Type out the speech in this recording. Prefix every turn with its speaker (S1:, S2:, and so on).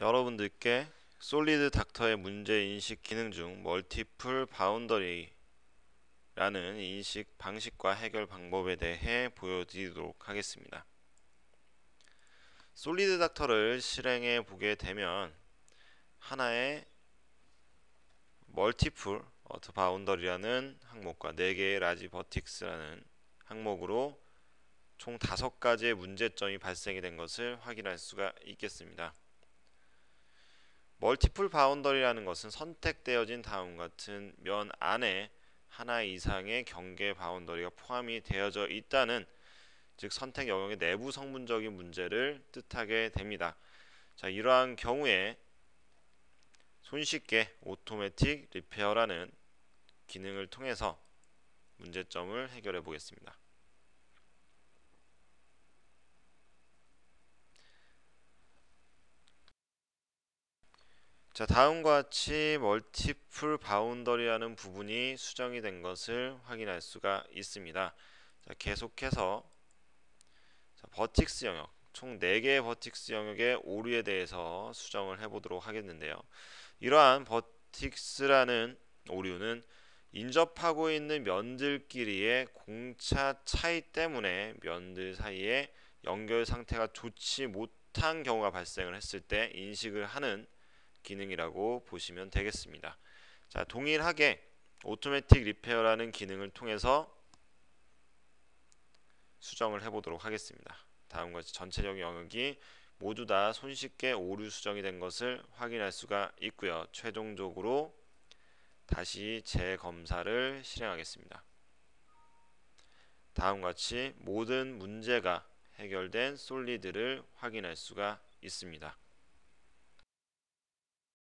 S1: 여러분들께 솔리드 닥터의 문제 인식 기능 중 멀티플 바운더리라는 인식 방식과 해결 방법에 대해 보여드리도록 하겠습니다. 솔리드 닥터를 실행해 보게 되면 하나의 멀티플 어트 바운더리라는 항목과 4개의 라지 버틱스라는 항목으로 총 5가지의 문제점이 발생이 된 것을 확인할 수가 있겠습니다. 멀티플 바운더리라는 것은 선택되어진 다음 같은 면 안에 하나 이상의 경계 바운더리가 포함이 되어져 있다는 즉 선택 영역의 내부 성분적인 문제를 뜻하게 됩니다. 자, 이러한 경우에 손쉽게 오토매틱 리페어라는 기능을 통해서 문제점을 해결해 보겠습니다. 자 다음과 같이 멀티플 바운더리라는 부분이 수정이 된 것을 확인할 수가 있습니다. 자, 계속해서 자, 버틱스 영역 총 4개의 버틱스 영역의 오류에 대해서 수정을 해보도록 하겠는데요. 이러한 버틱스라는 오류는 인접하고 있는 면들끼리의 공차 차이 때문에 면들 사이에 연결 상태가 좋지 못한 경우가 발생을 했을 때 인식을 하는 기능이라고 보시면 되겠습니다. 자, 동일하게 오토매틱 리페어라는 기능을 통해서 수정을 해보도록 하겠습니다. 다음과 같이 전체적인 영역이 모두 다 손쉽게 오류 수정이 된 것을 확인할 수가 있고요. 최종적으로 다시 재검사를 실행하겠습니다. 다음과 같이 모든 문제가 해결된 솔리드를 확인할 수가 있습니다.